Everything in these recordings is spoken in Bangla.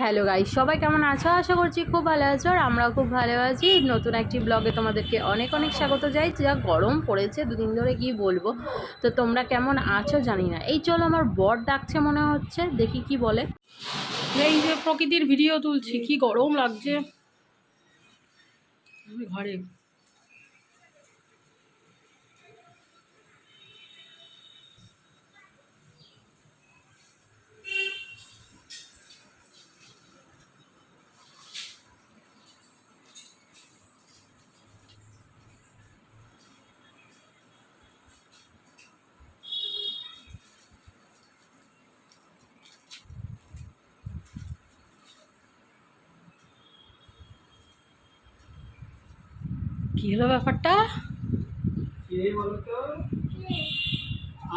হ্যালো গাই সবাই কেমন আছো? আশা করছি খুব ভালো আছো আর আমরাও খুব ভালো আছি। নতুন একটি ব্লগে তোমাদেরকে অনেক অনেক স্বাগত যাই যা গরম পড়েছে, দুদিন ধরে কি বলব? তো তোমরা কেমন আছো জানি না। এই চলো আমার বর ডাকছে মনে হচ্ছে, দেখি কি বলে। এই যে প্রকৃতির ভিডিও তুলছি, কি গরম লাগছে। ঘরে কি হলো ব্যাপারটা?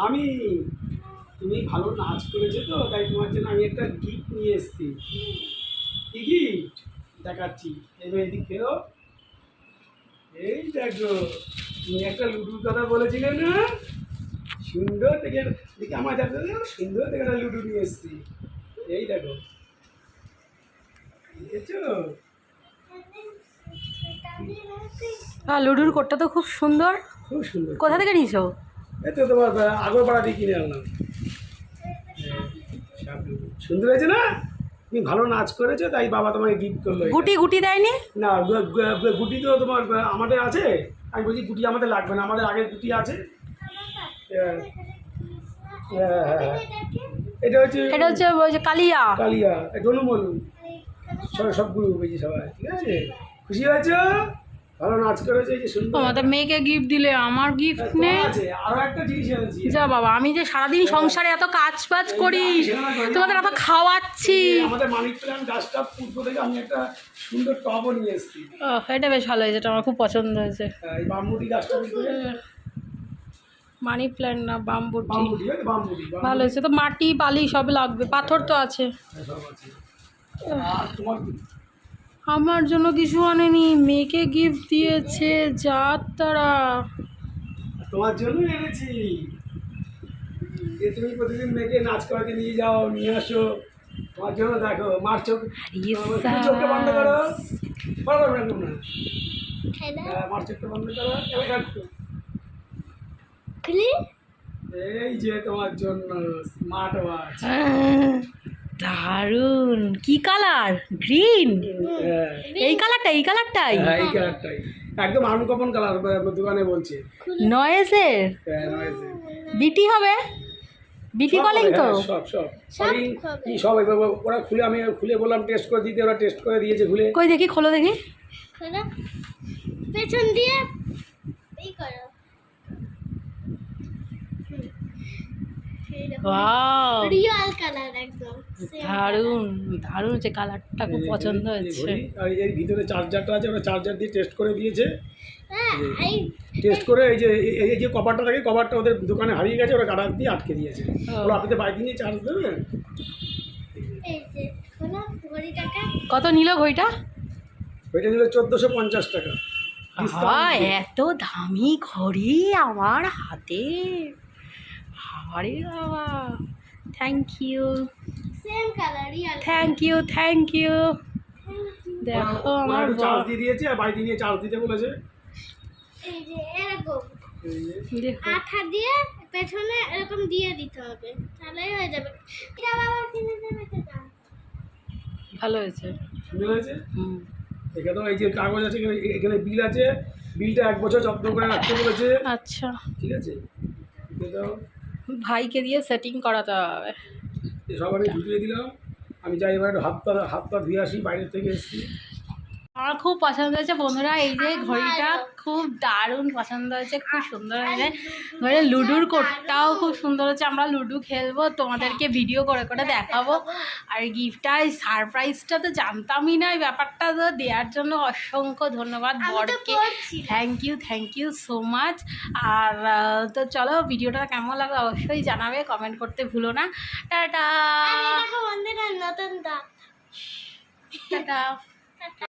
আমি। তুমি ভালো নাচ করেছ তো, তাই তোমার জন্য আমি একটা গিফট নিয়ে এসেছি। কি গিফট দেখাচ্ছি। এবার এদিক খেলো এই দেখো, তুমি একটা লুডুর কথা বলেছিলে না? সুন্দর দেখে দেখে আমার দেখো সুন্দর দেখে একটা লুডু নিয়ে এসেছি। এই দেখো। দেখেছ? আর লুডুর কোটটা তো খুব সুন্দর। খুব সুন্দর। কোথা থেকে নিয়েছো? এই তো তোমার আগর পাড়া দিয়ে কিনে আনলাম। হ্যাঁ, সুন্দর হয়েছে না? তুমি ভালো নাচ করেছ তাই বাবা তোমাকে গিফট করল গুটি গুটি দেয়নি? না গুটি তো তোমার আমাদের আছে। আমি বলছি গুটি আমাদের লাগবে না আমাদের আগের গুটি আছে। হ্যাঁ, হ্যাঁ, হ্যাঁ, হ্যাঁ। এটা হচ্ছে এটা হচ্ছে কালিয়া। কালিয়া ডনু মলু সব সব গুরু হয়েছে সবাই ঠিক আছে? খুশি হয়েছো? ভালো নাচ করেছ যে সুন্দর। তোমাদের মেয়েকে গিফট দিলে আমার গিফট হ্যাঁ, নেই আরও একটা জিনিস এনেছি। যা বাবা আমি যে সারাদিন সংসারে এত কাজ বাজ করি তোমাদের এত খাওয়াচ্ছি। আমাদের মানিক প্ল্যান গাছটা পূর্ব থেকে আমি একটা সুন্দর টবও নিয়ে এসেছি। ও এটা বেশ ভালো হয়েছে এটা আমার খুব পছন্দ হয়েছে। হ্যাঁ, এই বাম্বুটি গাছটা মানি প্ল্যান্ট না বাম্বুটি। ভালো হয়েছে তো মাটি বালি সব লাগবে পাথর তো আছে। হ্যাঁ, আছে। আর তোমার? আমার জন্য কিছু আনেনি মেয়েকে গিফট দিয়েছে যার তারা। তোমার জন্য এনেছি। যে তুমি প্রতিদিন মেয়েকে নাচ করাতে নিয়ে যাও নিয়ে আসো। তোমার জন্য দেখো মার চোখ চোখটা বন্ধ করো। বড় করো না তোমরা হ্যাঁ। হ্যাঁ, মার চোখটা বন্ধ করো। এবার এই যে তোমার জন্য স্মার্ট ওয়াচ দারুণ। কি কালার? গ্রিন? হ্যাঁ। এই কালারটা এই কালারটাই। হ্যাঁ, এই কালারটাই। একদম আনকমন কালার দোকানে বলছে। নয়েসের হ্যাঁ, বিটি হবে? বিটি কলিং তো? হ্যাঁ, সব সব। কলিং কি সব এবার ওরা খুলে আমি খুলে বললাম টেস্ট করে দিতে ওরা টেস্ট করে দিয়েছে খুলে। কই দেখি খোলো দেখি। খোলো। পেছন দিয়ে। এই করো। ওয়াও রিয়াল কালার একদম দারুণ দারুণ হচ্ছে কালারটা খুব পছন্দ হয়েছে। আর এই ভিতরে চার্জারটা আছে ওরা চার্জার দিয়ে টেস্ট করে দিয়েছে। হ্যাঁ টেস্ট করে এই যে এই- এই যে কভারটা থাকে কভারটা ওদের দোকানে হারিয়ে গেছে ওরা গাডার দিয়ে আটকে দিয়েছে। ওরা আপনি তো বাইক নিয়ে চার্জ দেবেন যে কত নিল ঘড়িটা? ওইটা নিল চোদ্দোশো পঞ্চাশ টাকা। এত দামি ঘড়ি আমার হাতে। আরে বাবা thank you thank you thank you দেখো আমার চার্জ দিয়ে দিয়েছে আর বাইক নিয়ে চার্জ দিতে বলেছে। এই যে এরকম। আঠা দিয়ে পেছনে এরকম দিয়ে দিতে হবে তাহলেই হয়ে যাবে। এটা বাবা কিনে দেবে ভালো হয়েছে। সুন্দর হয়েছে? হুম। এখানে এই যে কাগজ আছে এখানে বিল আছে। বিলটা এক বছর যত্ন করে রাখতে বলেছে। আচ্ছা। ঠিক আছে? দিয়ে দাও। ভাইকে দিয়ে সেটিং করাতে হবে। সবাই ঢুকিয়ে দিলাম। আমি যাই এবার হাত পা হাত পা ধুয়ে আসি, বাইরে থেকে এসেছি। আমার খুব পছন্দ হয়েছে। বন্ধুরা এই যে ঘড়িটা খুব দারুণ পছন্দ হয়েছে খুব সুন্দর হয়েছে। ঘরে লুডুর কোটটাও খুব সুন্দর হচ্ছে আমরা লুডু খেলব তোমাদেরকে ভিডিও করে করে দেখাবো। আর গিফটটা এই সারপ্রাইজটা তো জানতামই না এই ব্যাপারটা তো দেওয়ার জন্য অসংখ্য ধন্যবাদ বরকে। Thank you thank you so much আর তো চলো ভিডিওটা কেমন লাগল অবশ্যই জানাবে কমেন্ট করতে ভুলো না। টাটা! নতুন টাটা!